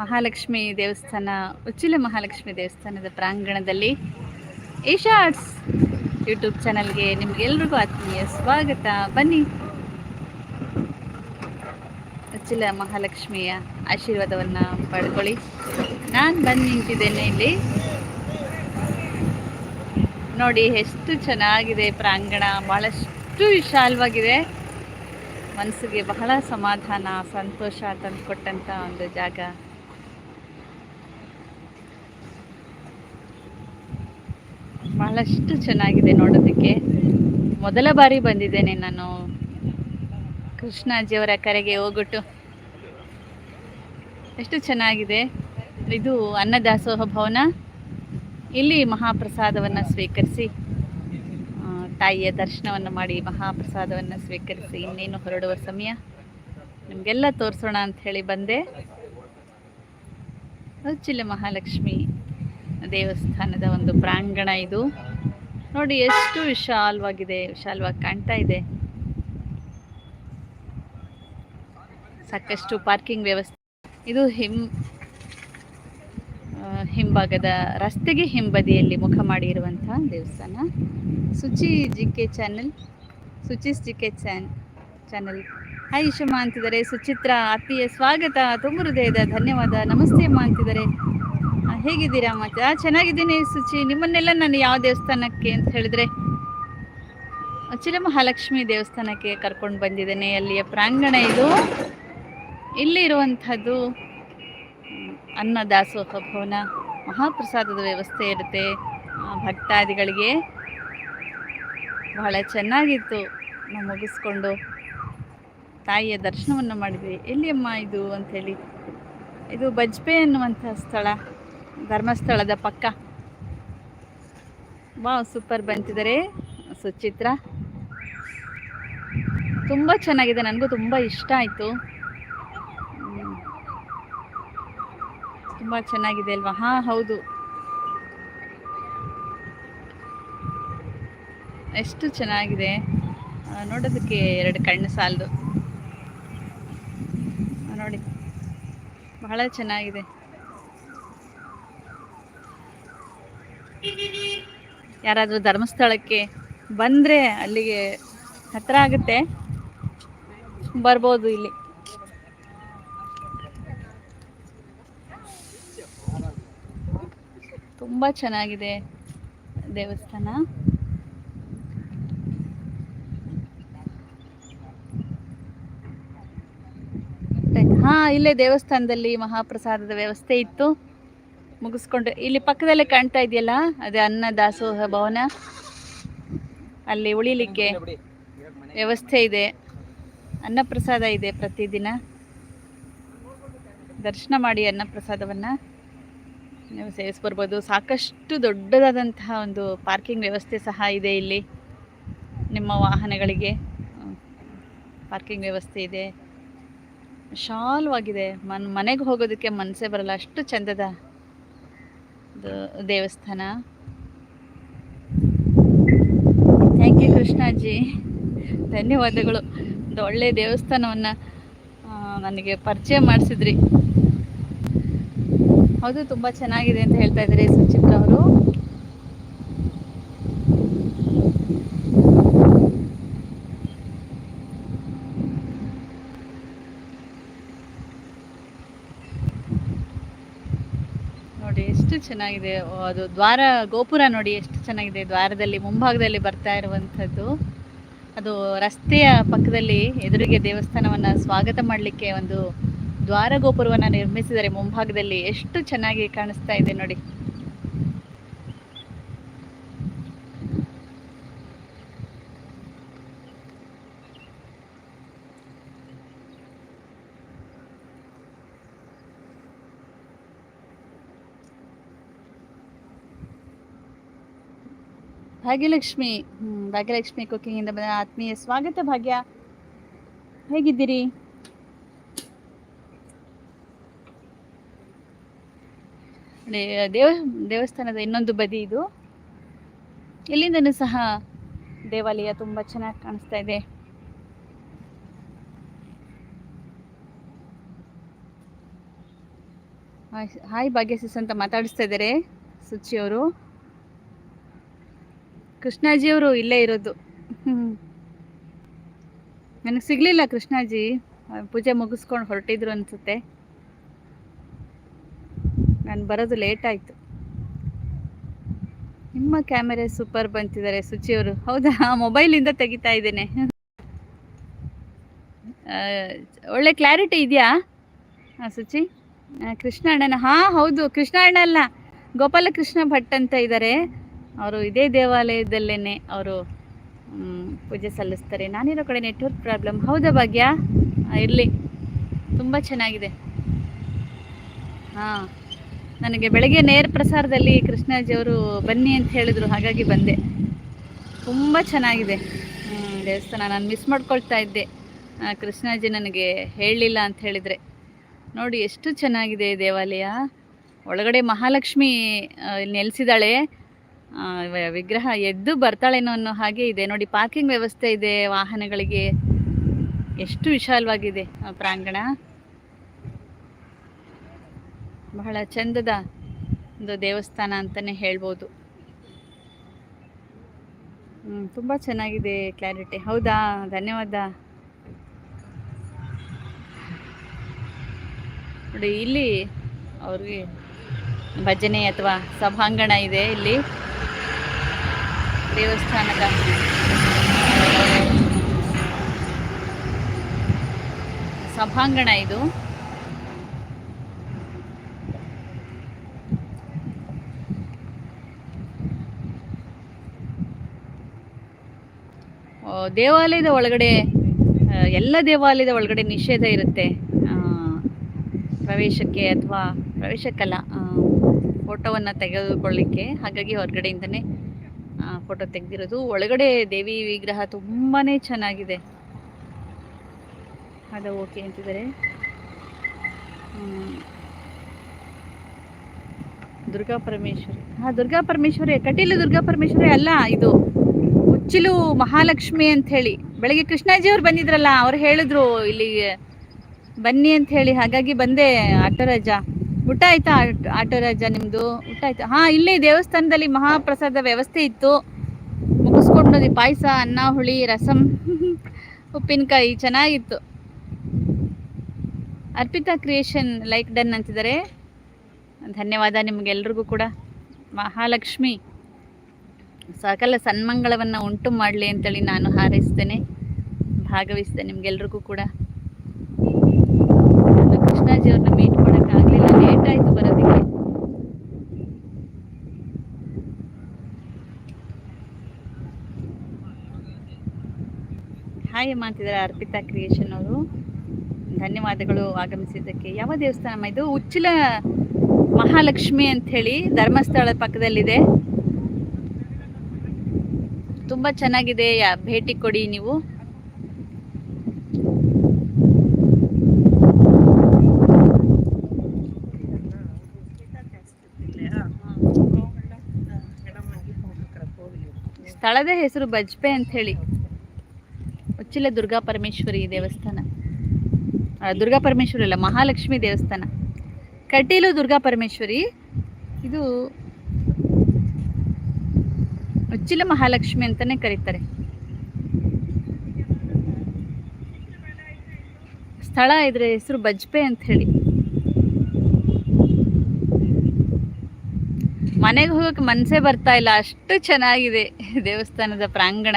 ಮಹಾಲಕ್ಷ್ಮಿ ದೇವಸ್ಥಾನ, ಉಚ್ಚಿಲ ಮಹಾಲಕ್ಷ್ಮಿ ದೇವಸ್ಥಾನದ ಪ್ರಾಂಗಣದಲ್ಲಿ ಏಷಾ arts YouTube ಚಾನಲ್ಗೆ ನಿಮಗೆಲ್ರಿಗೂ ಆತ್ಮೀಯ ಸ್ವಾಗತ. ಬನ್ನಿ. ಉಚ್ಚಿಲ ಮಹಾಲಕ್ಷ್ಮಿಯ ಆಶೀರ್ವಾದವನ್ನು ಪಡ್ಕೊಳ್ಳಿ. ನಾನು ಬಂದು ನಿಂತಿದ್ದೇನೆ ಇಲ್ಲಿ. ನೋಡಿ ಎಷ್ಟು ಚೆನ್ನಾಗಿದೆ ಪ್ರಾಂಗಣ, ಬಹಳಷ್ಟು ವಿಶಾಲವಾಗಿದೆ. ಮನಸ್ಸಿಗೆ ಬಹಳ ಸಮಾಧಾನ, ಸಂತೋಷ ತಂದುಕೊಟ್ಟಂಥ ಒಂದು ಜಾಗ. ಬಹಳಷ್ಟು ಚೆನ್ನಾಗಿದೆ ನೋಡೋದಕ್ಕೆ. ಮೊದಲ ಬಾರಿ ಬಂದಿದ್ದೇನೆ ನಾನು ಕೃಷ್ಣಾಜಿಯವರ ಕರೆಗೆ ಹೋಗ್ಬಿಟ್ಟು. ಎಷ್ಟು ಚೆನ್ನಾಗಿದೆ. ಇದು ಅನ್ನದಾಸೋಹ ಭವನ. ಇಲ್ಲಿ ಮಹಾಪ್ರಸಾದವನ್ನು ಸ್ವೀಕರಿಸಿ ತಾಯಿಯ ದರ್ಶನವನ್ನು ಮಾಡಿ ಮಹಾಪ್ರಸಾದವನ್ನು ಸ್ವೀಕರಿಸಿ ಇನ್ನೇನು ಹೊರಡುವ ಸಮಯ. ನಿಮಗೆಲ್ಲ ತೋರಿಸೋಣ ಅಂತ ಹೇಳಿ ಬಂದೆ. ಉಚ್ಚಿಲ ಮಹಾಲಕ್ಷ್ಮಿ. ದೇವಸ್ಥಾನದ ಒಂದು ಪ್ರಾಂಗಣ ಇದು. ನೋಡಿ ಎಷ್ಟು ವಿಶಾಲವಾಗಿದೆ, ವಿಶಾಲವಾಗಿ ಕಾಣ್ತಾ ಇದೆ. ಸಾಕಷ್ಟು ಪಾರ್ಕಿಂಗ್ ವ್ಯವಸ್ಥೆ. ಇದು ಹಿಂ ಹಿಂಭಾಗದ ರಸ್ತೆಗೆ ಹಿಂಬದಿಯಲ್ಲಿ ಮುಖ ಮಾಡಿರುವಂತಹ ದೇವಸ್ಥಾನ. Suchi G K channel Suchi's G K channel, channel. Hi ಅಂತಿದ್ದಾರೆ. ಸುಚಿತ್ರ, ಆತ್ಮೀಯ ಸ್ವಾಗತ. ತುಂಬ ಹೃದಯದ ಧನ್ಯವಾದ. ನಮಸ್ತೆ, ಅಮ್ಮ ಅಂತಿದ್ದಾರೆ. ಹೇಗಿದ್ದೀರಾ ಮತ್ತೆ ಚೆನ್ನಾಗಿದ್ದೀನಿ ಸುಚಿ. ನಿಮ್ಮನ್ನೆಲ್ಲ ನಾನು ಯಾವ ದೇವಸ್ಥಾನಕ್ಕೆ ಅಂತ ಹೇಳಿದ್ರೆ? ಅಚಿಲ ಮಹಾಲಕ್ಷ್ಮಿ ದೇವಸ್ಥಾನಕ್ಕೆ ಕರ್ಕೊಂಡು ಬಂದಿದ್ದೇನೆ. ಅಲ್ಲಿಯ ಪ್ರಾಂಗಣ ಇದು. ಇಲ್ಲಿ ಇರುವಂಥದ್ದು ಅನ್ನ ದಾಸೋಹ ಭವನ. ಮಹಾಪ್ರಸಾದದ ವ್ಯವಸ್ಥೆ ಇರುತ್ತೆ. ಭಕ್ತಾದಿಗಳಿಗೆ ಬಹಳ ಚೆನ್ನಾಗಿತ್ತು. ನಾವು ಮುಗಿಸ್ಕೊಂಡು ತಾಯಿಯ ದರ್ಶನವನ್ನು ಮಾಡಿದ್ವಿ. ಎಲ್ಲಿಯಮ್ಮ ಇದು ಅಂಥೇಳಿ? ಇದು ಬಜ್ಪೆ ಅನ್ನುವಂಥ ಸ್ಥಳ. ಧರ್ಮಸ್ಥಳದ ಪಕ್ಕ. ವಾವ್, ಸೂಪರ್ ಬಂತಿದ್ದಾರೆ ಸುಚಿತ್ರ. ತುಂಬ ಚೆನ್ನಾಗಿದೆ, ನನಗೂ ತುಂಬ ಇಷ್ಟ ಆಯಿತು. ತುಂಬ ಚೆನ್ನಾಗಿದೆ ಅಲ್ವಾ? ಹಾಂ, ಹೌದು. ಎಷ್ಟು ಚೆನ್ನಾಗಿದೆ. ನೋಡೋದಕ್ಕೆ ಎರಡು ಕಣ್ಣು ಸಾಲದು. ನೋಡಿ. ಬಹಳ ಚೆನ್ನಾಗಿದೆ. ಯಾರಾದರೂ ಧರ್ಮಸ್ಥಳಕ್ಕೆ ಬಂದರೆ ಅಲ್ಲಿಗೆ ಹತ್ತಿರ ಆಗುತ್ತೆ. ಬರ್ಬೋದು ಇಲ್ಲಿ. ತುಂಬ ಚೆನ್ನಾಗಿದೆ ದೇವಸ್ಥಾನ. ಹಾ, ಇಲ್ಲೇ ದೇವಸ್ಥಾನದಲ್ಲಿ ಮಹಾಪ್ರಸಾದದ ವ್ಯವಸ್ಥೆ ಇತ್ತು. ಮುಗಿಸ್ಕೊಂಡು. ಇಲ್ಲಿ ಪಕ್ಕದಲ್ಲೇ ಕಾಣ್ತಾ ಇದೆಯಲ್ಲ? ಅದೇ ಅನ್ನ ದಾಸೋಹ ಭವನ. ಅಲ್ಲಿ ಉಳಿಲಿಕ್ಕೆ ವ್ಯವಸ್ಥೆ ಇದೆ. ಅನ್ನಪ್ರಸಾದ ಇದೆ ಪ್ರತಿದಿನ. ದರ್ಶನ ಮಾಡಿ ಅನ್ನಪ್ರಸಾದವನ್ನು. ನೀವು ಸೇವಿಸ್ಬರ್ಬೋದು ಸಾಕಷ್ಟು ದೊಡ್ಡದಾದಂತಹ ಒಂದು ಪಾರ್ಕಿಂಗ್ ವ್ಯವಸ್ಥೆ ಸಹ ಇದೆ ಇಲ್ಲಿ. ನಿಮ್ಮ ವಾಹನಗಳಿಗೆ. ಪಾರ್ಕಿಂಗ್ ವ್ಯವಸ್ಥೆ ಇದೆ. ವಿಶಾಲವಾಗಿದೆ. ಮನ್ ಮನೆಗೆ ಹೋಗೋದಕ್ಕೆ ಮನಸ್ಸೇ ಬರಲ್ಲ. ಅಷ್ಟು ಚಂದದ ದೇವಸ್ಥಾನ. Thank you Krishnaji. ಧನ್ಯವಾದಗಳು. ಒಂದು ಒಳ್ಳೆ ದೇವಸ್ಥಾನವನ್ನು ನನಗೆ ಪರಿಚಯ ಮಾಡಿಸಿದ್ರಿ. ಹೌದು, ತುಂಬ ಚೆನ್ನಾಗಿದೆ ಅಂತ ಹೇಳ್ತಾ ಇದ್ದಾರೆ ಸುಚಿತ್ರ ಅವರು. ನೋಡಿ ಎಷ್ಟು ಚೆನ್ನಾಗಿದೆ ಅದು ದ್ವಾರ, ಗೋಪುರ ನೋಡಿ ಎಷ್ಟು ಚೆನ್ನಾಗಿದೆ, ದ್ವಾರದಲ್ಲಿ ಮುಂಭಾಗದಲ್ಲಿ ಬರ್ತಾ ಇರುವಂಥದ್ದು. ಅದು ರಸ್ತೆಯ ಪಕ್ಕದಲ್ಲಿ ಎದುರಿಗೆ ದೇವಸ್ಥಾನವನ್ನು ಸ್ವಾಗತ ಮಾಡಲಿಕ್ಕೆ ಒಂದು ದ್ವಾರ ಗೋಪುರವನ್ನು ನಿರ್ಮಿಸಿದ್ದಾರೆ ಮುಂಭಾಗದಲ್ಲಿ ಎಷ್ಟು ಚೆನ್ನಾಗಿ ಕಾಣಿಸ್ತಾ ಇದೆ ನೋಡಿ. ಭಾಗ್ಯಲಕ್ಷ್ಮಿ ಹ್ಮ್, ಭಾಗ್ಯಲಕ್ಷ್ಮಿ ಕುಕಿಂಗಿಂದ ಬಂದ ಆತ್ಮೀಯ ಸ್ವಾಗತ ಭಾಗ್ಯ. ಹೇಗಿದ್ದೀರಿ? ದೇವ ದೇವಸ್ಥಾನದ ಇನ್ನೊಂದು ಬದಿ ಇದು. ಇಲ್ಲಿಂದನೂ ಸಹ ದೇವಾಲಯ ತುಂಬ ಚೆನ್ನಾಗಿ ಕಾಣಿಸ್ತಾ ಇದೆ. ಹಾಯ್ ಹಾಯ್ ಭಾಗ್ಯಸಿಸ್ ಅಂತ ಮಾತಾಡಿಸ್ತಾ ಇದ್ದಾರೆ ಸುಚಿಯವರು. ಕೃಷ್ಣಾಜಿಯವರು ಇಲ್ಲೇ ಇರೋದು. ನನಗೆ ಸಿಗಲಿಲ್ಲ ಕೃಷ್ಣಾಜಿ. ಪೂಜೆ ಮುಗಿಸ್ಕೊಂಡು ಹೊರಟಿದ್ರು ಅನಿಸುತ್ತೆ. ನಾನು ಬರೋದು ಲೇಟ್ ಆಯಿತು. ನಿಮ್ಮ ಕ್ಯಾಮೆರಾ ಸೂಪರ್ ಬಂತಿದ್ದಾರೆ ಸುಚಿಯವರು ಹೌದಾ? ಮೊಬೈಲಿಂದ ತೆಗಿತಾ ಇದ್ದೇನೆ. ಒಳ್ಳೆ ಕ್ಲಾರಿಟಿ ಇದೆಯಾ? ಹಾಂ ಸುಚಿ? ಕೃಷ್ಣ ಅಣ್ಣನ. ಹಾಂ, ಹೌದು. ಕೃಷ್ಣ ಅಣ್ಣ ಅಲ್ಲ. ಗೋಪಾಲಕೃಷ್ಣ ಭಟ್ ಅಂತ ಇದ್ದಾರೆ ಅವರು ಇದೇ ದೇವಾಲಯದಲ್ಲೇ ಅವರು ಪೂಜೆ ಸಲ್ಲಿಸ್ತಾರೆ. ನಾನಿರೋ ಕಡೆ ನೆಟ್ವರ್ಕ್ ಪ್ರಾಬ್ಲಮ್. ಹೌದಾ ಭಾಗ್ಯ? ಇರಲಿ. ತುಂಬ ಚೆನ್ನಾಗಿದೆ. ಹಾಂ, ನನಗೆ ಬೆಳಗ್ಗೆ ನೇರ ಪ್ರಸಾರದಲ್ಲಿ ಕೃಷ್ಣಾಜಿಯವರು ಬನ್ನಿ ಅಂತ ಹೇಳಿದರು, ಹಾಗಾಗಿ ಬಂದೆ. ತುಂಬ ಚೆನ್ನಾಗಿದೆ. ದೇವಸ್ಥಾನ. ನಾನು ಮಿಸ್ ಮಾಡ್ಕೊಳ್ತಾ ಇದ್ದೆ. ಕೃಷ್ಣಾಜಿ ನನಗೆ ಹೇಳಲಿಲ್ಲ ಅಂತ ಹೇಳಿದರೆ. ನೋಡಿ, ಎಷ್ಟು ಚೆನ್ನಾಗಿದೆ ದೇವಾಲಯ. ಒಳಗಡೆ ಮಹಾಲಕ್ಷ್ಮಿ ನೆಲೆಸಿದ್ದಾಳೆ ವಿಗ್ರಹ ಎದ್ದು ಬರ್ತಾಳೇನೋ ಅನ್ನೋ ಹಾಗೆ ಇದೆ. ನೋಡಿ ಪಾರ್ಕಿಂಗ್ ವ್ಯವಸ್ಥೆ ಇದೆ ವಾಹನಗಳಿಗೆ. ಎಷ್ಟು ವಿಶಾಲವಾಗಿದೆ ಪ್ರಾಂಗಣ. ಬಹಳ ಚಂದದ ಒಂದು ದೇವಸ್ಥಾನ ಅಂತಲೇ ಹೇಳ್ಬೋದು. ಹ್ಮ್, ತುಂಬ ಚೆನ್ನಾಗಿದೆ ಕ್ಲಾರಿಟಿ ಹೌದಾ? ಧನ್ಯವಾದ. ನೋಡಿ ಇಲ್ಲಿ ಅವ್ರಿಗೆ ಭಜನೆ ಅಥವಾ ಸಭಾಂಗಣ ಇದೆ ಇಲ್ಲಿ. ದೇವಸ್ಥಾನದ ಸಭಾಂಗಣ ಇದು. ದೇವಾಲಯದ ಒಳಗಡೆ ಎಲ್ಲ ದೇವಾಲಯದ ಒಳಗಡೆ ನಿಷೇಧ ಇರುತ್ತೆ. ಪ್ರವೇಶಕ್ಕೆ ಅಥವಾ ಪ್ರವೇಶಕ್ಕಲ್ಲ ಫೋಟೋವನ್ನು ತೆಗೆದುಕೊಳ್ಳಿಕ್ಕೆ. ಹಾಗಾಗಿ ಹೊರಗಡೆಯಿಂದನೇ ಫೋಟೋ ತೆಗೆದಿರೋದು. ಒಳಗಡೆ ದೇವಿ ವಿಗ್ರಹ ತುಂಬಾ ಚೆನ್ನಾಗಿದೆ. ಅದು ಓಕೆ ಅಂತಿದ್ದಾರೆ. ದುರ್ಗಾ ಪರಮೇಶ್ವರಿ. ಹಾಂ, ದುರ್ಗಾ ಪರಮೇಶ್ವರಿ. ಕಟೀಲು ದುರ್ಗಾ ಪರಮೇಶ್ವರಿ ಅಲ್ಲ ಇದು. ಉಚ್ಚಿಲು ಮಹಾಲಕ್ಷ್ಮಿ ಅಂತ ಹೇಳಿ ಬೆಳಗ್ಗೆ ಕೃಷ್ಣಾಜಿ ಅವ್ರು ಬಂದಿದ್ರಲ್ಲ, ಅವ್ರು ಹೇಳಿದ್ರು ಇಲ್ಲಿ, ಬನ್ನಿ ಅಂತ ಹೇಳಿ ಹಾಗಾಗಿ ಬಂದೆ ಆಟೋ ರಾಜ. ಊಟ ಆಯ್ತಾ ಆಟೋರಾಜ ಆಟೋ ರಾಜ ನಿಮ್ದು? ಊಟ ಆಯ್ತಾ? ಹಾ, ಇಲ್ಲಿ ದೇವಸ್ಥಾನದಲ್ಲಿ ಮಹಾಪ್ರಸಾದ ವ್ಯವಸ್ಥೆ ಇತ್ತು. ಮುಗಿಸ್ಕೊಂಡು ನೋಡಿ ಪಾಯಸ, ಅನ್ನ, ಹುಳಿ, ರಸಂ, ಉಪ್ಪಿನಕಾಯಿ, ಚೆನ್ನಾಗಿತ್ತು. ಅರ್ಪಿತಾ ಕ್ರಿಯೇಷನ್ ಲೈಕ್ ಡನ್ ಅಂತಿದ್ದಾರೆ. ಧನ್ಯವಾದ ನಿಮಗೆಲ್ರಿಗೂ ಕೂಡ. ಮಹಾಲಕ್ಷ್ಮಿ. ಸಕಲ ಸನ್ಮಂಗಳವನ್ನು ಉಂಟು ಮಾಡಲಿ ಅಂತೇಳಿ ನಾನು ಹಾರೈಸ್ತೇನೆ. ಭಾಗವಹಿಸ್ತೇನೆ ನಿಮಗೆಲ್ರಿಗೂ ಕೂಡ ನಾನು ಕೃಷ್ಣಾಜಿ ಅವ್ರನ್ನ ಮೀಟ್ ಮಾಡೋಕ್ಕಾಗಲಿಲ್ಲ ಲೇಟ್ ಆಯಿತು ಬರೋದಕ್ಕೆ ಹಾಯ್ ಮಾಡ್ತಿದ್ದಾರೆ ಅರ್ಪಿತಾ ಕ್ರಿಯೇಷನ್ ಅವರು. ಧನ್ಯವಾದಗಳು ಆಗಮಿಸಿದ್ದಕ್ಕೆ. ಯಾವ ದೇವಸ್ಥಾನ ಇದು? ಉಚ್ಚಿಲ ಮಹಾಲಕ್ಷ್ಮಿ ಅಂತ ಹೇಳಿ ಧರ್ಮಸ್ಥಳ ಪಕ್ಕದಲ್ಲಿದೆ. ತುಂಬಾ ಚೆನ್ನಾಗಿದೆ. ಭೇಟಿ ಕೊಡಿ ನೀವು. ಸ್ಥಳದ ಹೆಸರು ಬಜ್ಪೆ ಅಂತ ಹೇಳಿ ಉಚ್ಚಿಲ ದುರ್ಗಾ ಪರಮೇಶ್ವರಿ ದೇವಸ್ಥಾನ. ದುರ್ಗಾ ಪರಮೇಶ್ವರಿ ಅಲ್ಲ, ಮಹಾಲಕ್ಷ್ಮಿ ದೇವಸ್ಥಾನ. ಕಟೀಲು ದುರ್ಗಾ ಪರಮೇಶ್ವರಿ, ಇದು ಉಚ್ಚಿಲ ಮಹಾಲಕ್ಷ್ಮಿ ಅಂತಾನೆ ಕರೀತಾರೆ. ಸ್ಥಳ ಇದ್ರೆ ಹೆಸರು ಬಜ್ಪೆ ಅಂತ ಹೇಳಿ. ಮನೆಗೆ ಹೋಗಕ್ಕೆ ಮನಸ್ಸೇ ಬರ್ತಾ ಇಲ್ಲ, ಅಷ್ಟು ಚೆನ್ನಾಗಿದೆ ದೇವಸ್ಥಾನದ ಪ್ರಾಂಗಣ.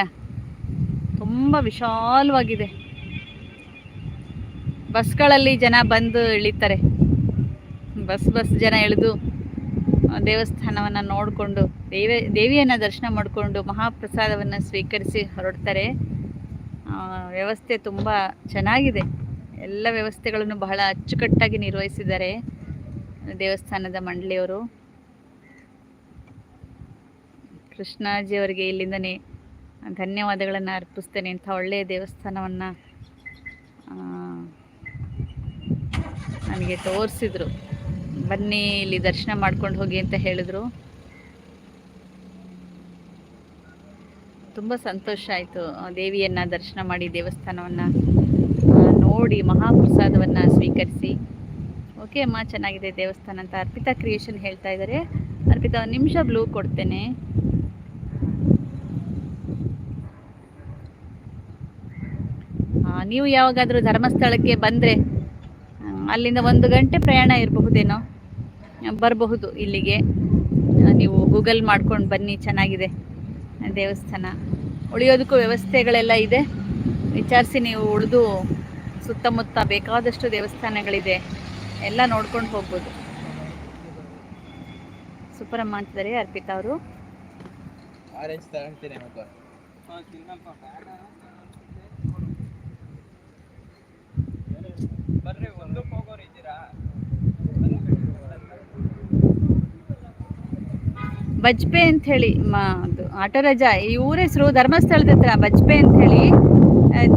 ತುಂಬ ವಿಶಾಲವಾಗಿದೆ. ಬಸ್ಗಳಲ್ಲಿ ಜನ ಬಂದು ಇಳಿತಾರೆ. ಬಸ್ ಬಸ್ ಜನ ಇಳಿದು ದೇವಸ್ಥಾನವನ್ನು ನೋಡಿಕೊಂಡು, ದೇವಿ ದೇವಿಯನ್ನು ದರ್ಶನ ಮಾಡಿಕೊಂಡು ಮಹಾಪ್ರಸಾದವನ್ನು ಸ್ವೀಕರಿಸಿ ಹೊರಡ್ತಾರೆ. ವ್ಯವಸ್ಥೆ ತುಂಬ ಚೆನ್ನಾಗಿದೆ. ಎಲ್ಲ ವ್ಯವಸ್ಥೆಗಳನ್ನು ಬಹಳ ಅಚ್ಚುಕಟ್ಟಾಗಿ ನಿರ್ವಹಿಸಿದ್ದಾರೆ ದೇವಸ್ಥಾನದ ಮಂಡಳಿಯವರು. ಕೃಷ್ಣಾಜಿಯವರಿಗೆ ಇಲ್ಲಿಂದನೇ ಧನ್ಯವಾದಗಳನ್ನು ಅರ್ಪಿಸ್ತೇನೆ ಇಂಥ ಒಳ್ಳೆಯ ದೇವಸ್ಥಾನವನ್ನು ನನಗೆ ತೋರಿಸಿದ್ರು. ಬನ್ನಿ ಇಲ್ಲಿ ದರ್ಶನ ಮಾಡ್ಕೊಂಡು ಹೋಗಿ ಅಂತ ಹೇಳಿದ್ರು. ತುಂಬ ಸಂತೋಷ ಆಯಿತು ದೇವಿಯನ್ನು ದರ್ಶನ ಮಾಡಿ ದೇವಸ್ಥಾನವನ್ನು ನೋಡಿ ಮಹಾಪ್ರಸಾದವನ್ನು ಸ್ವೀಕರಿಸಿ. ಓಕೆ ಅಮ್ಮ, ಚೆನ್ನಾಗಿದೆ ದೇವಸ್ಥಾನ ಅಂತ ಅರ್ಪಿತಾ ಕ್ರಿಯೇಷನ್ ಹೇಳ್ತಾ ಇದ್ದಾರೆ ಅರ್ಪಿತಾ, ಒಂದು ನಿಮಿಷ ಬ್ಲೂ ಕೊಡ್ತೇನೆ. ನೀವು ಯಾವಾಗಾದರೂ ಧರ್ಮಸ್ಥಳಕ್ಕೆ ಬಂದರೆ ಅಲ್ಲಿಂದ ಒಂದು ಗಂಟೆ ಪ್ರಯಾಣ ಇರಬಹುದೇನೋ ಬರಬಹುದು ಇಲ್ಲಿಗೆ. ನೀವು ಗೂಗಲ್ ಮಾಡ್ಕೊಂಡು ಬನ್ನಿ, ಚೆನ್ನಾಗಿದೆ. ದೇವಸ್ಥಾನ. ಉಳಿಯೋದಕ್ಕೂ ವ್ಯವಸ್ಥೆಗಳೆಲ್ಲ ಇದೆ. ವಿಚಾರಿಸಿ ನೀವು ಉಳಿದು ಸುತ್ತಮುತ್ತ ಬೇಕಾದಷ್ಟು ದೇವಸ್ಥಾನಗಳಿದೆ, ಎಲ್ಲ ನೋಡ್ಕೊಂಡು ಹೋಗ್ಬೋದು. ಸೂಪರಮ್ಮ ಅಂತಿದ್ದಾರೆ, ಅರ್ಪಿತಾ ಅವರು. ಬಜ್ಪೆ ಅಂತ ಹೇಳಿ ಆಟೋ ಈ ಊರ ಹೆಸರು ಧರ್ಮಸ್ಥಳದ ಹತ್ರ ಬಜ್ಪೆ ಅಂತ ಹೇಳಿ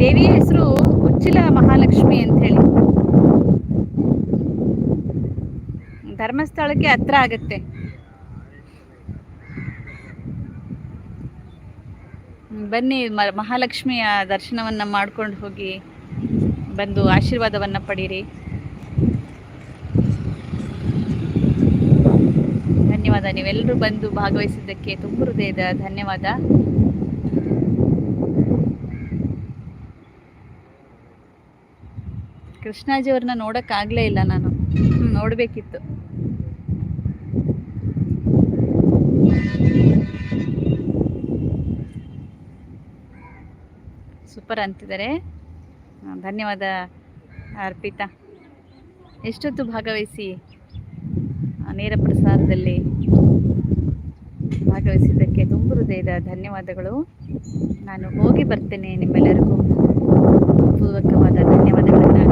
ದೇವಿಯ ದೇವಿ ಹೆಸರು ಉಚ್ಚಿಲ ಮಹಾಲಕ್ಷ್ಮಿ ಅಂತ ಹೇಳಿ ಧರ್ಮಸ್ಥಳಕ್ಕೆ ಹತ್ರ ಆಗತ್ತೆ. ಬನ್ನಿ ಮಹಾಲಕ್ಷ್ಮಿಯ ದರ್ಶನವನ್ನ ಮಾಡ್ಕೊಂಡು ಹೋಗಿ, ಬಂದು ಆಶೀರ್ವಾದವನ್ನ ಪಡೀರಿ. ಧನ್ಯವಾದ. ನೀವೆಲ್ಲರೂ ಬಂದು ಭಾಗವಹಿಸಿದ್ದಕ್ಕೆ ತುಂಬ ಹೃದಯದ ಧನ್ಯವಾದ. ಕೃಷ್ಣಾಜಿ ಅವ್ರನ್ನ ನೋಡೋಕ್ಕಾಗಲೇ ಇಲ್ಲ ನಾನು. ನೋಡಬೇಕಿತ್ತು. ಸೂಪರ್ ಅಂತಿದ್ದಾರೆ. ಧನ್ಯವಾದ ಅರ್ಪಿತಾ. ಎಷ್ಟೊತ್ತು ಭಾಗವಹಿಸಿ? ನೇರ ಪ್ರಸಾರದಲ್ಲಿ ಭಾಗವಹಿಸಿದ್ದಕ್ಕೆ ತುಂಬ ಹೃದಯದ ಧನ್ಯವಾದಗಳು. ನಾನು ಹೋಗಿ ಬರ್ತೇನೆ ನಿಮ್ಮೆಲ್ಲರಿಗೂ. ಪೂರ್ವಕವಾದ ಧನ್ಯವಾದಗಳನ್ನು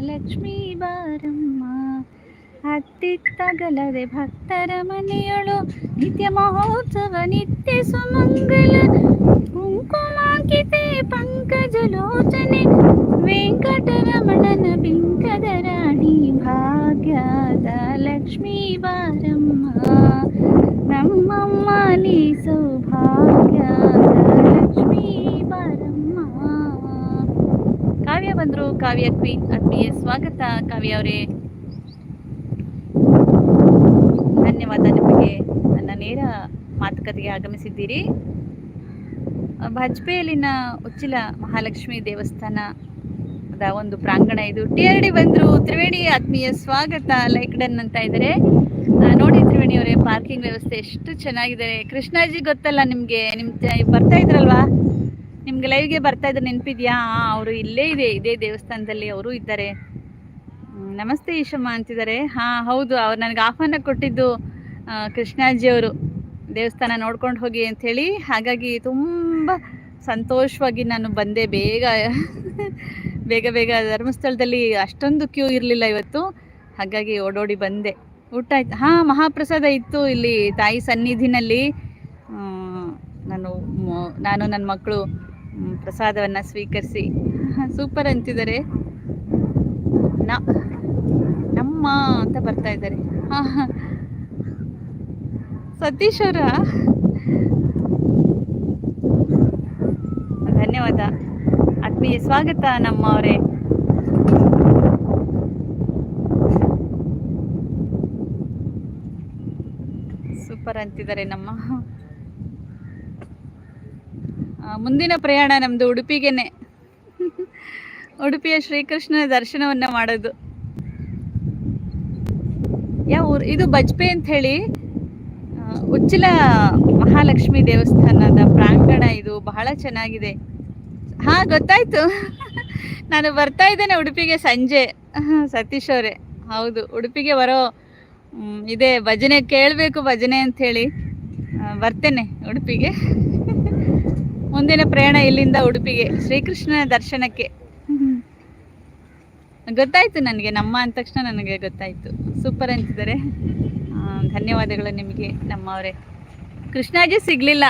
ಲಕ್ಷ್ಮೀ ಬಾರಮ್ಮ. ಅತ್ತಿತ್ತಗಲದೆ ಭಕ್ತರ ಮನೆಯಳು. ನಿತ್ಯ ಮಹೋತ್ಸವ ನಿತ್ಯ ಸುಮಂಗಲ ಕುಂಕುಮಾಕಿತೆ ಪಂಕಜಲೋಚನೆ ವೆಂಕಟರಮಣನ ಬಿಂಕದ ರಾಣಿ ಭಾಗ್ಯದ ಲಕ್ಷ್ಮೀ ಬಾರಮ್ಮ ನಮ್ಮಮ್ಮ ನೀ ಸೌಭಾಗ್ಯದ ಲಕ್ಷ್ಮೀ ಬಾರಮ್ಮ. ಕಾವ್ಯ ಬಂದರು ಕಾವ್ಯ ಕ್ವೀನ್ ಆತ್ಮೀಯ ಸ್ವಾಗತ ಕಾವ್ಯ ಅವರೇ. ಧನ್ಯವಾದ ನಿಮಗೆ. ನೇರ ಮಾತುಕತೆಗೆ ಆಗಮಿಸಿದ್ದೀರಿ. ಬಜ್ಪೆಯಲ್ಲಿನ ಉಚ್ಚಿಲ ಮಹಾಲಕ್ಷ್ಮಿ ದೇವಸ್ಥಾನದ ಒಂದು ಪ್ರಾಂಗಣ ಇದು. ಟಿ ಆರ್ ಡಿ ಬಂದ್ರು, ತ್ರಿವೇಣಿ ಆತ್ಮೀಯ ಸ್ವಾಗತ, ಲೈಕ್ ಡನ್ ಅಂತ ಇದ್ದಾರೆ ನೋಡಿ ತ್ರಿವೇಣಿ ಅವರೇ ಪಾರ್ಕಿಂಗ್ ವ್ಯವಸ್ಥೆ ಎಷ್ಟು ಚೆನ್ನಾಗಿದೆ. ಕೃಷ್ಣಾಜಿ ಗೊತ್ತಲ್ಲ ನಿಮ್ಗೆ, ನಿಮ್ ಬರ್ತಾ ಇದ್ರಲ್ವಾ? ನಿಮ್ಗೆ ಲೈವ್ಗೆ ಬರ್ತಾ ಇದ್ರೆ ನೆನಪಿದ್ಯಾ? ಅವರು ಇಲ್ಲೇ ಇದೆ, ಇದೇ ದೇವಸ್ಥಾನದಲ್ಲಿ ಅವರು ಇದ್ದಾರೆ. ನಮಸ್ತೆ ಈಶಮ್ಮ ಅಂತಿದ್ದಾರೆ. ಹಾ, ಹೌದು, ಅವ್ರು ನನಗೆ ಆಹ್ವಾನ ಕೊಟ್ಟಿದ್ದು ಆ, ಕೃಷ್ಣಾಜಿ ಅವರು ದೇವಸ್ಥಾನ ನೋಡ್ಕೊಂಡು ಹೋಗಿ ಅಂತ ಹೇಳಿ ಹಾಗಾಗಿ ತುಂಬ ಸಂತೋಷವಾಗಿ ನಾನು ಬಂದೆ. ಬೇಗ ಬೇಗ ಬೇಗ ಧರ್ಮಸ್ಥಳದಲ್ಲಿ ಅಷ್ಟೊಂದು ಕ್ಯೂ ಇರಲಿಲ್ಲ ಇವತ್ತು. ಹಾಗಾಗಿ ಓಡೋಡಿ ಬಂದೆ. ಊಟ ಆಯ್ತು. ಹಾಂ ಮಹಾಪ್ರಸಾದ ಇತ್ತು ಇಲ್ಲಿ ತಾಯಿ ಸನ್ನಿಧಿನಲ್ಲಿ. ನಾನು ನಾನು ನನ್ನ ಮಕ್ಕಳು ಪ್ರಸಾದವನ್ನು ಸ್ವೀಕರಿಸಿ. ಸೂಪರ್ ಅಂತಿದ್ದಾರೆ. ನಮ್ಮ ಅಂತ ಬರ್ತಾ ಇದ್ದಾರೆ. ಹಾ. ಸತೀಶ್ ಅವರ? ಧನ್ಯವಾದ. ಆತ್ಮೀಯ ಸ್ವಾಗತ ನಮ್ಮ ಅವರೇ ಸೂಪರ್ ಅಂತಿದ್ದಾರೆ ನಮ್ಮ. ಮುಂದಿನ ಪ್ರಯಾಣ ನಮ್ದು ಉಡುಪಿಗೆನೆ. ಉಡುಪಿಯ ಶ್ರೀಕೃಷ್ಣನ ದರ್ಶನವನ್ನ ಮಾಡೋದು. ಯಾವ ಊರು? ಇದು ಬಜ್ಪೆ ಅಂತ ಹೇಳಿ ಉಚ್ಚಿಲ ಮಹಾಲಕ್ಷ್ಮಿ ದೇವಸ್ಥಾನದ ಪ್ರಾಂಗಣ ಇದು ಬಹಳ ಚೆನ್ನಾಗಿದೆ. ಹಾ, ಗೊತ್ತಾಯ್ತು. ನಾನು ಬರ್ತಾ ಇದ್ದೇನೆ ಉಡುಪಿಗೆ ಸಂಜೆ. ಸತೀಶ್ ಅವರೇ, ಹೌದು, ಉಡುಪಿಗೆ ಬರೋ ಇದೆ ಭಜನೆ ಕೇಳಬೇಕು ಭಜನೆ ಅಂತ ಹೇಳಿ ಬರ್ತೇನೆ ಉಡುಪಿಗೆ. ಮುಂದಿನ ಪ್ರಯಾಣ ಇಲ್ಲಿಂದ ಉಡುಪಿಗೆ ಶ್ರೀಕೃಷ್ಣನ ದರ್ಶನಕ್ಕೆ. ಗೊತ್ತಾಯ್ತು ನನಗೆ, ನಮ್ಮ ಅಂದ ತಕ್ಷಣ ನನಗೆ ಗೊತ್ತಾಯ್ತು. ಸೂಪರ್ ಅಂತಿದ್ದಾರೆ. ಧನ್ಯವಾದಗಳು ನಿಮಗೆ. ನಮ್ಮವರೇ. ಕೃಷ್ಣಾಜಿ ಸಿಗ್ಲಿಲ್ಲ.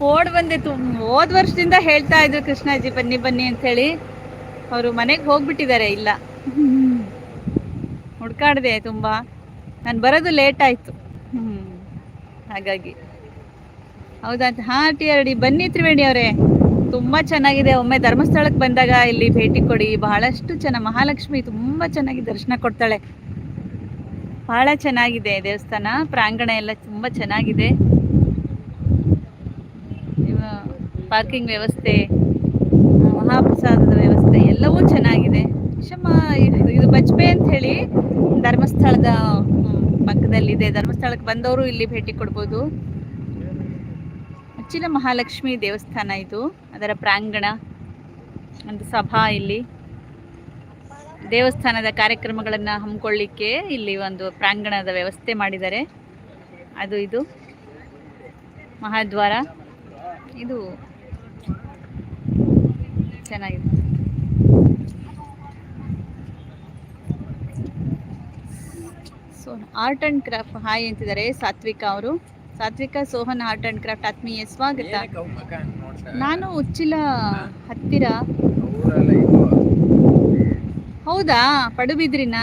ಓಡ್ ಬಂದೆ ತುಂಬ ಹೋದ ವರ್ಷದಿಂದ ಹೇಳ್ತಾ ಇದ್ರು ಕೃಷ್ಣಾಜಿ ಬನ್ನಿ ಬನ್ನಿ ಅಂತ ಹೇಳಿ ಅವರು ಮನೆಗೆ ಹೋಗ್ಬಿಟ್ಟಿದ್ದಾರೆ, ಇಲ್ಲ. ಹುಡ್ಕಾಡ್ದೆ ತುಂಬ. ನಾನು ಬರೋದು ಲೇಟ್ ಆಯಿತು. ಹ್ಞೂ ಹಾಗಾಗಿ. ಹೌದಾ? ಹಾಂ ಟಿ ಆರ್ ಬನ್ನಿ ತ್ರಿವೇಣಿ ಅವರೇ. ತುಂಬ ಚೆನ್ನಾಗಿದೆ. ಒಮ್ಮೆ ಧರ್ಮಸ್ಥಳಕ್ಕೆ ಬಂದಾಗ ಇಲ್ಲಿ ಭೇಟಿ ಕೊಡಿ. ಬಹಳಷ್ಟು ಚೆನ್ನ ಮಹಾಲಕ್ಷ್ಮಿ ತುಂಬ ಚೆನ್ನಾಗಿ ದರ್ಶನ ಕೊಡ್ತಾಳೆ. ಬಹಳ ಚೆನ್ನಾಗಿದೆ ದೇವಸ್ಥಾನ. ಪ್ರಾಂಗಣ ಎಲ್ಲ ತುಂಬ ಚೆನ್ನಾಗಿದೆ. ಪಾರ್ಕಿಂಗ್ ವ್ಯವಸ್ಥೆ, ಮಹಾಪ್ರಸಾದದ ವ್ಯವಸ್ಥೆ ಎಲ್ಲವೂ ಚೆನ್ನಾಗಿದೆ. ವಿಷಮ ಇದು ಬಜ್ಪೆ ಅಂತ ಹೇಳಿ ಧರ್ಮಸ್ಥಳದ ಪಕ್ಕದಲ್ಲಿದೆ. ಧರ್ಮಸ್ಥಳಕ್ಕೆ ಬಂದವರು ಇಲ್ಲಿ ಭೇಟಿ ಕೊಡ್ಬೋದು. ಅಚ್ಚಿನ ಮಹಾಲಕ್ಷ್ಮಿ ದೇವಸ್ಥಾನ ಇದು, ಅದರ ಪ್ರಾಂಗಣ, ಒಂದು ಸಭಾ ಇಲ್ಲಿ. ದೇವಸ್ಥಾನದ ಕಾರ್ಯಕ್ರಮಗಳನ್ನು ಹಮ್ಮಿಕೊಳ್ಳಿಕ್ಕೆ ಇಲ್ಲಿ ಒಂದು ಪ್ರಾಂಗಣದ ವ್ಯವಸ್ಥೆ ಮಾಡಿದ್ದಾರೆ. ಅದು ಇದು. ಮಹಾದ್ವಾರ. ಇದು ಚೆನ್ನಾಗಿದೆ. So art and craft hi ಅಂತಿದ್ದಾರೆ ಸಾತ್ವಿಕ ಅವರು. ಸಾತ್ವಿಕ ಸೋಹನ್ ಆರ್ಟ್ ಆ್ಯಂಡ್ ಕ್ರಾಫ್ಟ್ ಆತ್ಮೀಯ ಸ್ವಾಗತ? ನಾನು ಉಚ್ಚಿಲ ಹತ್ತಿರ ಹೌದಾ? ಪಡುಬಿದ್ರಿನಾ?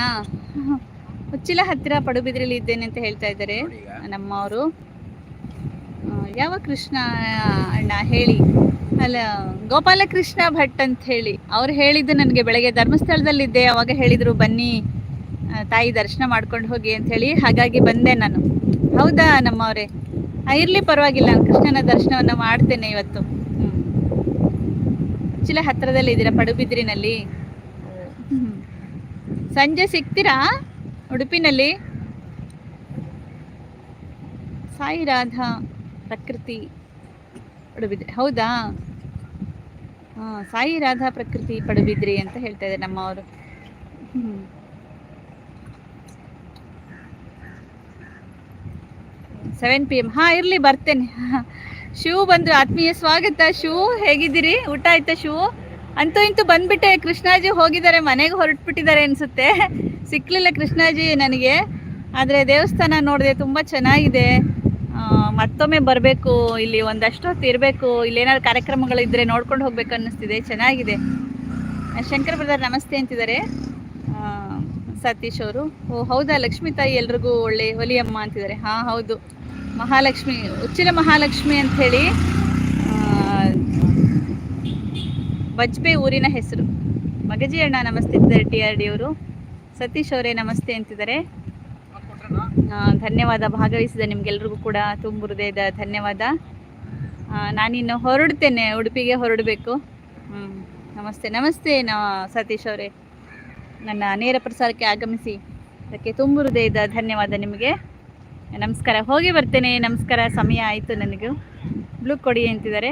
ಉಚ್ಚಿಲ ಹತ್ತಿರ ಪಡುಬಿದ್ರಿಲಿ ಇದ್ದೇನೆ ಅಂತ ಹೇಳ್ತಾ ಇದ್ದಾರೆ ನಮ್ಮವರು. ಯಾವ ಕೃಷ್ಣ ಅಣ್ಣ ಹೇಳಿ? ಅಲ್ಲ, ಗೋಪಾಲಕೃಷ್ಣ ಭಟ್ ಅಂತ ಹೇಳಿ. ಅವ್ರು ಹೇಳಿದ್ದು ನನಗೆ ಬೆಳಗ್ಗೆ ಧರ್ಮಸ್ಥಳದಲ್ಲಿದ್ದೆ, ಅವಾಗ ಹೇಳಿದರು, ಬನ್ನಿ ತಾಯಿ ದರ್ಶನ ಮಾಡ್ಕೊಂಡು ಹೋಗಿ ಅಂತ ಹೇಳಿ, ಹಾಗಾಗಿ ಬಂದೆ ನಾನು. ಹೌದಾ ನಮ್ಮವರೇ? ಇರಲಿ ಪರವಾಗಿಲ್ಲ, ಕೃಷ್ಣನ ದರ್ಶನವನ್ನು ಮಾಡ್ತೇನೆ ಇವತ್ತು. ಉಚ್ಚಿಲ ಹತ್ತಿರದಲ್ಲಿ ಇದ್ದೀರಾ ಪಡುಬಿದ್ರಿನಲ್ಲಿ? ಹ್ಮ್. ಸಂಜೆ ಸಿಗ್ತೀರಾ ಉಡುಪಿನಲ್ಲಿ? ಸಾಯಿ ರಾಧಾ ಪ್ರಕೃತಿ ಪಡುಬಿದ್ರಿ, ಹೌದಾ? ಹಾಂ, ಸಾಯಿ ರಾಧಾ ಪ್ರಕೃತಿ ಪಡುಬಿದ್ರಿ ಅಂತ ಹೇಳ್ತಾ ಇದ್ದಾರೆ ನಮ್ಮವರು. ಸೆವೆನ್ ಪಿ ಎಂ ಹಾಂ, ಇರಲಿ, ಬರ್ತೇನೆ. ಶೂ ಬಂದ್ರು ಆತ್ಮೀಯ ಸ್ವಾಗತ, ಶೂ ಹೇಗಿದ್ದೀರಿ? ಊಟ ಆಯ್ತಾ ಶಿವು ಅಂತೂ ಇಂತೂ ಬಂದ್ಬಿಟ್ಟೆ. ಕೃಷ್ಣಾಜಿ ಹೋಗಿದ್ದಾರೆ, ಮನೆಗೆ ಹೊರಟ್ಬಿಟ್ಟಿದ್ದಾರೆ ಅನ್ಸುತ್ತೆ. ಸಿಕ್ಕಲಿಲ್ಲ ಕೃಷ್ಣಾಜಿ ನನಗೆ. ಆದರೆ ದೇವಸ್ಥಾನ ನೋಡಿದೆ, ತುಂಬ ಚೆನ್ನಾಗಿದೆ. ಮತ್ತೊಮ್ಮೆ ಬರಬೇಕು, ಇಲ್ಲಿ ಒಂದಷ್ಟು ಹೊತ್ತು ಇರಬೇಕು. ಇಲ್ಲಿ ಕಾರ್ಯಕ್ರಮಗಳು ಕಾರ್ಯಕ್ರಮಗಳಿದ್ದರೆ ನೋಡ್ಕೊಂಡು ಹೋಗ್ಬೇಕು ಅನ್ನಿಸ್ತಿದೆ, ಚೆನ್ನಾಗಿದೆ. ಶಂಕರ್ ಬ್ರದರ್ ನಮಸ್ತೆ ಅಂತಿದ್ದಾರೆ. ಸತೀಶ್ ಅವರು. ಓ, ಹೌದಾ, ಲಕ್ಷ್ಮೀ ತಾಯಿ ಎಲ್ರಿಗೂ ಒಳ್ಳೆ ಹೊಲಿಯಮ್ಮ ಅಂತಿದ್ದಾರೆ. ಹಾಂ, ಹೌದು. ಮಹಾಲಕ್ಷ್ಮಿ, ಉಚ್ಚಿಲ ಮಹಾಲಕ್ಷ್ಮಿ ಅಂತ ಬಜ್ಪೆ ಊರಿನ ಹೆಸರು. ಮಗಜಿ ಅಣ್ಣ ನಮಸ್ತೆ ಅಂತಿದ್ದಾರೆ ಟಿ ಆರ್ ಡಿ ಅವರು. ಸತೀಶ್ ಅವರೇ ನಮಸ್ತೆ ಅಂತಿದ್ದಾರೆ. ಧನ್ಯವಾದ ಭಾಗವಹಿಸಿದ ನಿಮ್ಗೆಲ್ರಿಗೂ ಕೂಡ ತುಂಬ ಹೃದಯದ ಧನ್ಯವಾದ. ನಾನಿನ್ನು ಹೊರಡ್ತೇನೆ, ಉಡುಪಿಗೆ ಹೊರಡಬೇಕು. ನಮಸ್ತೆ ನಮಸ್ತೆ ನಾ, ಸತೀಶ್ ಅವರೇ. ನನ್ನ ನೇರ ಪ್ರಸಾರಕ್ಕೆ ಆಗಮಿಸಿ, ಅದಕ್ಕೆ ತುಂಬ ಹೃದಯದ ಧನ್ಯವಾದ ನಿಮಗೆ. ನಮಸ್ಕಾರ, ಹೋಗಿ ಬರ್ತೇನೆ, ನಮಸ್ಕಾರ, ಸಮಯ ಆಯಿತು ನನಗೂ. ಬ್ಲೂ ಕೊಡಿ ಅಂತಿದ್ದಾರೆ.